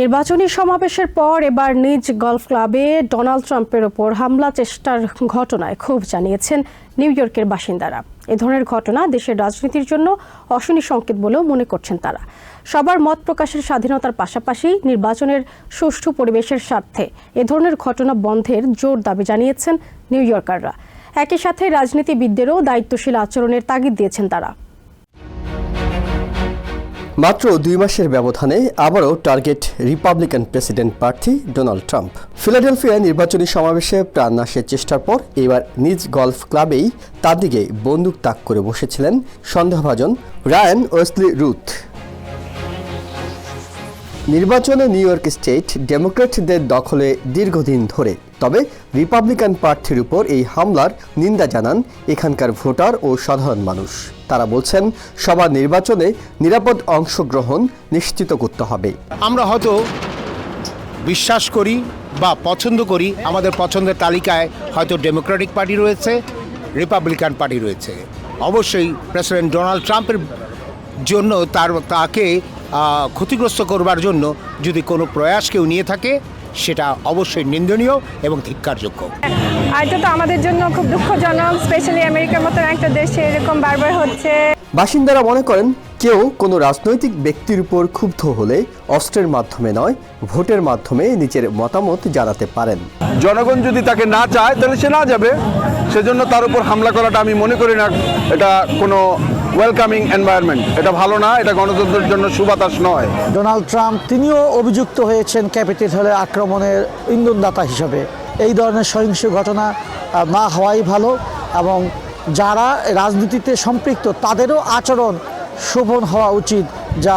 নির্বাচনী সমাবেশের পর এবার নিজ গলফ ক্লাবে ডোনাল্ড ট্রাম্পের ওপর হামলা, চেষ্টার ঘটনায় ক্ষোভ জানিয়েছেন নিউ ইয়র্কের বাসিন্দারা। এ ধরনের ঘটনা দেশের রাজনীতির জন্য অশনি সংকেত বলেও মনে করছেন তারা। সবার মত প্রকাশের স্বাধীনতার পাশাপাশি নির্বাচনের সুষ্ঠু পরিবেশের স্বার্থে এ ধরনের ঘটনা বন্ধের জোর দাবি জানিয়েছেন নিউ ইয়র্কাররা। একই সাথে রাজনীতিবিদদেরও দায়িত্বশীল আচরণের তাগিদ দিয়েছেন তারা। মাত্র দুই মাসের ব্যবধানে আবারও টার্গেট রিপাবলিকান প্রেসিডেন্ট প্রার্থী ডোনাল্ড ট্রাম্প। ফিলাডেলফিয়ায় নির্বাচনী সমাবেশে প্রাণনাশের চেষ্টার পর এবার নিজ গলফ ক্লাবেই তার দিকে বন্দুক তাক করে বসেছিলেন সন্দেহভাজন রায়ান ওয়েসলি রুথ। নির্বাচনে নিউ ইয়র্ক স্টেট ডেমোক্র্যাটদের দখলে দীর্ঘদিন ধরে তবে রিপাবলিকান প্রার্থীর উপর এই হামলার নিন্দা জানান এখানকার ভোটার ও সাধারণ মানুষ। তারা বলছেন সবার নির্বাচনে নিরাপদ অংশগ্রহণ নিশ্চিত করতে হবে। আমরা হয়তো বিশ্বাস করি বা পছন্দ করি, আমাদের পছন্দের তালিকায় হয়তো ডেমোক্রেটিক পার্টি রয়েছে, রিপাবলিকান পার্টি রয়েছে। অবশ্যই প্রেসিডেন্ট ডোনাল্ড ট্রাম্পের জন্য তার, তাকে ক্ষতিগ্রস্ত করবার জন্য যদি কোনো প্রয়াস কেউ নিয়ে থাকে সেটা অবশ্যই নিন্দনীয় এবং ধিক্কারযোগ্য। আর এটা তো আমাদের জন্য খুব দুঃখজনক স্পেশালি আমেরিকার মতন একটা দেশে এরকম বারবার হচ্ছে। বাসিন্দারা মনে করেন কেউ কোনো রাজনৈতিক ব্যক্তির উপর ক্ষুব্ধ হলে অস্ত্রের মাধ্যমে নয় ভোটের মাধ্যমে নিজের মতামত জানাতে পারেন। জনগণ যদি তাকে না চায় তাহলে সে না যাবে। সেজন্য তার উপর হামলা করাটা আমি মনে করি না এটা কোনো ওয়েলকামিং এনভায়রনমেন্ট এটা ভালো না এটা গণতন্ত্রের জন্য সুবাতাস নয়। ডোনাল্ড ট্রাম্প তিনিও অভিযুক্ত হয়েছেন ক্যাপিটাল হলে আক্রমণের ইন্ধনদাতা হিসাবে। এই ধরনের সহিংস ঘটনা না হওয়াই ভালো এবং যারা রাজনীতিতে সম্পৃক্ত তাদেরও আচরণ শোভন হওয়া উচিত যা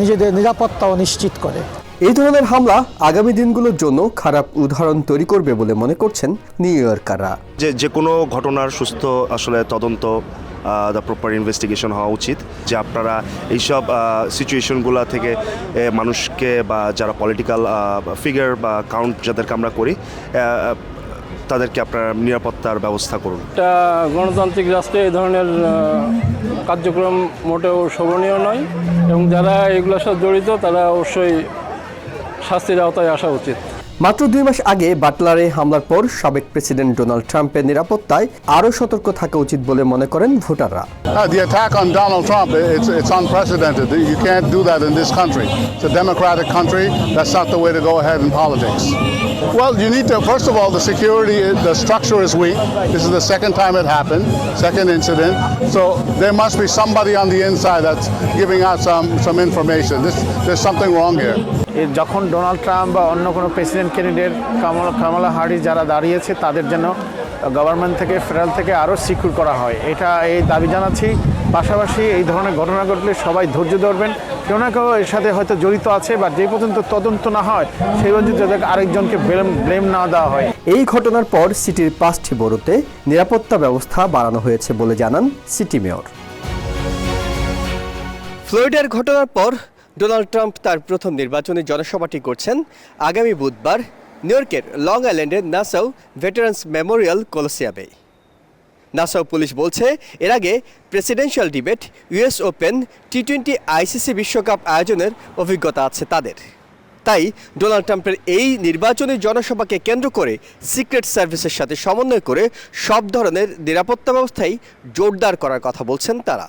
নিজেদের নিরাপত্তাও নিশ্চিত করে। এই ধরনের হামলা আগামী দিনগুলোর জন্য খারাপ উদাহরণ তৈরি করবে বলে মনে করছেন নিউ ইয়র্কাররা। যে যে কোনো ঘটনার সুস্থ আসলে তদন্ত দ্য প্রপার ইনভেস্টিগেশন হওয়া উচিত, যে আপনারা এইসব সিচুয়েশনগুলো থেকে মানুষকে বা যারা পলিটিক্যাল ফিগার বা কাউন্ট যাদেরকে আমরা করি তাদেরকে আপনারা নিরাপত্তার ব্যবস্থা করুন। একটা গণতান্ত্রিক রাষ্ট্রে এই ধরনের কার্যক্রম মোটেও শোভনীয় নয় এবং যারা এগুলোর সাথে জড়িত, তারা অবশ্যই শাস্তির আওতায় আসা উচিত। মাত্র দুই মাস আগে বাটলারে হামলার পর সাবেক প্রেসিডেন্ট ডোনাল্ড ট্রাম্পের নিরাপত্তায় আরও সতর্ক থাকা উচিত বলে মনে করেন ভোটাররা Uh, the attack on Donald Trump, it's, it's. You can't do that in this country. It's democratic country. That's not the go ahead in. Well, you need to, first of all, the security, the structure is weak. This is the second time it happened, second incident. So there must be somebody on the inside that's giving out some, some information. This, there's something wrong here. এ যখন Donald Trump বা অন্য কোনো president candidate Kamala Kamala Harris যারা দাঁড়িয়েছে তাদের যেন government থেকে federal থেকে আরও সিকিউর করা হয়। এটা এই দাবি জানাচ্ছি। পাশাপাশি এই ধরনের ঘটনা ঘটলে সবাই ধৈর্য ধরবেন। কেউ না কেউ এর সাথে হয়তো জড়িত আছে বা যে পর্যন্ত তদন্ত না হয় সেই পর্যন্ত যাতে আরেকজনকে ব্লেম ব্লেম না দেওয়া হয়। এই ঘটনার পর সিটির পাঁচটি বড়তে নিরাপত্তা ব্যবস্থা বাড়ানো হয়েছে বলে জানান সিটি মেয়র। ফ্লোরিডার ঘটনার পর ডোনাল্ড ট্রাম্প তার প্রথম নির্বাচনী জনসভাটি করছেন আগামী বুধবার নিউ ইয়র্কের লং আইল্যান্ডের নাসাউ ভেটারান্স মেমোরিয়াল কলোসিয়ামে। নাসাউ পুলিশ বলছে, এর আগে presidential debate, US open T twenty ICC বিশ্বকাপ আয়োজনের অভিজ্ঞতা আছে তাদের। তাই ডোনাল্ড ট্রাম্পের এই নির্বাচনী জনসভাকে কেন্দ্র করে সিক্রেট সার্ভিসের সাথে সমন্বয় করে সব ধরনের নিরাপত্তা ব্যবস্থাই জোরদার করার কথা বলছেন তারা।